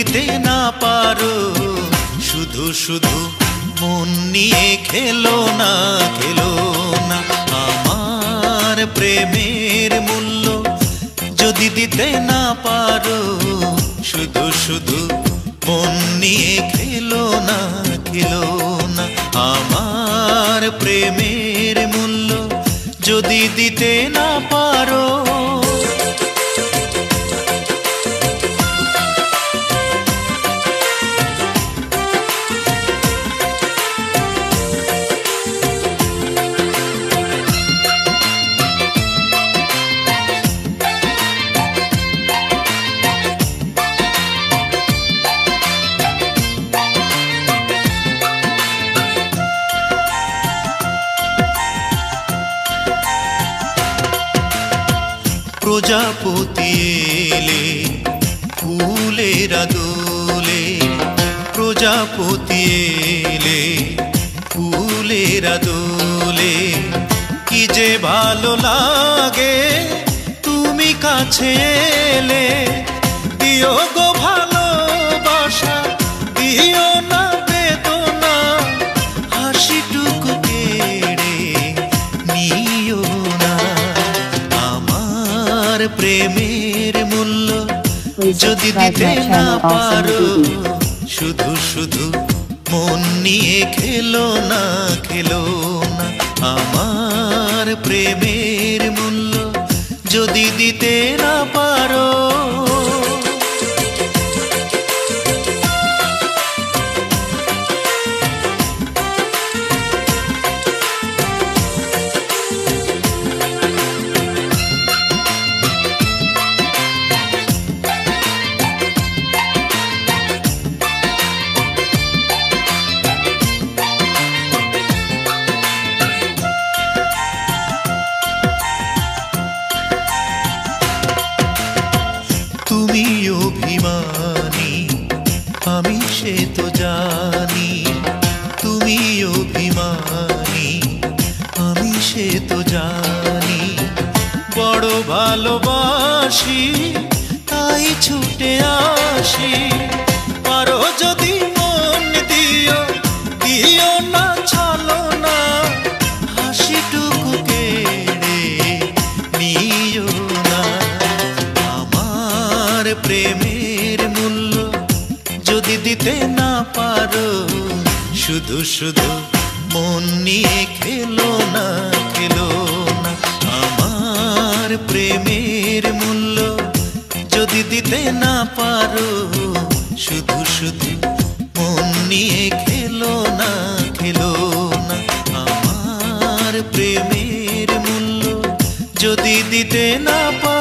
দিতে না পারো। শুধু শুধু মন নিয়ে খেলো না খেলো না। আমার প্রেমের মূল্য যদি দিতে না পারো, শুধু শুধু মন নিয়ে খেলো না খেলো না। আমার প্রেমের মূল্য যদি দিতে না পারো প্রজাপতি এলে, ফুলেরা দোলে প্রজাপতি এলে, ফুলেরা দোলে কি যে ভালো লাগে, তুমি কাছে এলে, দিও গো প্রেমের মূল্য যদি দিতে না পারো শুধু শুধু মন নিয়ে খেলো না খেলো না। আমার প্রেমের মূল্য যদি দিতে না পারো তুমি অভিমানী, আমি সে তো জানি। তুমি অভিমানী, আমি সে তো জানি। বড় ভালোবাসি, তাই ছুটে আসি। আমার প্রেমের মূল্য যদি দিতে না পারো, শুধু শুধু মন নিয়ে খেলো না খেলো না। আমার প্রেমের মূল্য যদি দিতে না পারো, শুধু শুধু মন নিয়ে খেলো না খেলো না। আমার প্রেমের মূল্য যদি দিতে না পারো